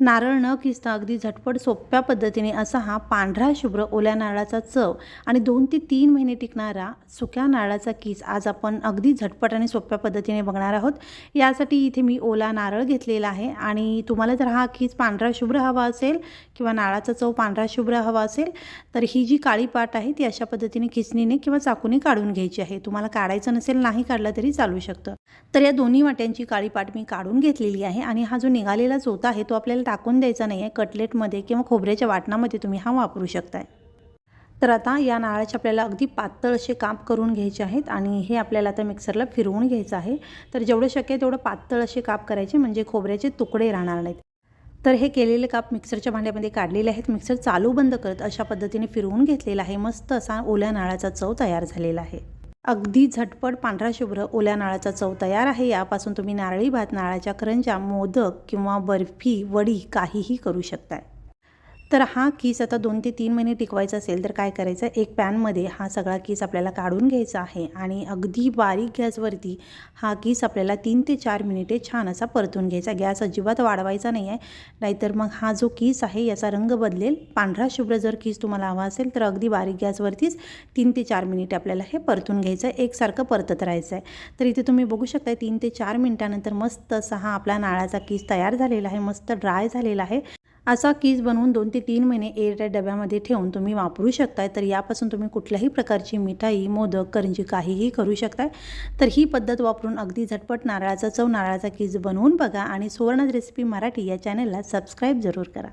नारळ न किसता अगदी झटपट सोप्या पद्धतीने असा हा पांढरा शुभ्र ओल्या नारळाचा चव आणि दोन ते तीन महिने टिकणारा सुक्या नारळाचा किस आज आपण अगदी झटपट आणि सोप्या पद्धतीने बघणार आहोत. यासाठी इथे मी ओला नारळ घेतलेला आहे आणि तुम्हाला जर हा किस पांढरा शुभ्र हवा असेल किंवा नारळाचा चव पांढरा शुभ्र हवा असेल तर ही जी काळी पाट आहे ती अशा पद्धतीने किसणीने किंवा चाकूने काढून घ्यायची आहे. तुम्हाला काढायचं नसेल नाही काढलं तरी चालू शकतं. तर या दोन्ही वाट्यांची काळी पाट मी काढून घेतलेली आहे आणि हा जो निघालेला चोथा आहे तो आपल्याला टाकून द्यायचा नाही आहे कटलेटमध्ये किंवा खोबऱ्याच्या वाटणामध्ये तुम्ही हा वापरू शकताय. तर आता या नारळाचे आपल्याला अगदी पातळ असे काप करून घ्यायचे आहेत आणि हे आपल्याला आता मिक्सरला फिरवून घ्यायचं आहे. तर जेवढं शक्य आहे तेवढं पातळ असे काप करायचे म्हणजे खोबऱ्याचे तुकडे राहणार नाहीत. तर हे केलेले काप मिक्सरच्या भांड्यामध्ये काढलेले आहेत. मिक्सर चालू बंद करत अशा पद्धतीने फिरवून घेतलेला आहे. मस्त असा ओल्या नाळाचा चव तयार झालेला आहे. अगदी झटपट पांढरा शुभ्र ओल्या नाळाचा चव तयार आहे. यापासून तुम्ही नारळी भात नारळाच्या करंजा मोदक किंवा बर्फी वडी काहीही करू शकताय. तर हा किस आता दोन ते तीन महिने टिकवायचा असेल तर काय करायचं? एक पॅनमध्ये हा सगळा किस आपल्याला काढून घ्यायचा आहे आणि अगदी बारीक गॅसवरती हा किस आपल्याला तीन ते चार मिनिटे छान असा परतून घ्यायचा. गॅस अजिबात वाढवायचा नाही आहे. नाहीतर मग हा जो किस आहे याचा रंग बदलेल. पांढरा शुभ्र जर किस तुम्हाला हवा असेल तर अगदी बारीक गॅसवरतीच तीन ते चार मिनिटे आपल्याला हे परतून घ्यायचं. आहे एकसारखं परतत राहायचं आहे. तर इथे तुम्ही बघू शकता तीन ते चार मिनिटानंतर मस्त असा हा आपला नाळाचा किस तयार झालेला आहे मस्त ड्राय झालेला आहे. असा कीज बनवून दोन ते तीन महिने एअरटाईट डब्यामध्ये ठेवून तुम्ही वापरू शकताय. तर यापासून तुम्ही कुठल्याही प्रकारची मिठाई मोदक करंजी काहीही करू शकताय. तर ही पद्धत वापरून अगदी झटपट नारळाचा चव नारळाचा कीज बनवून बघा आणि सुवर्णच रेसिपी मराठी या चॅनलला सबस्क्राईब जरूर करा.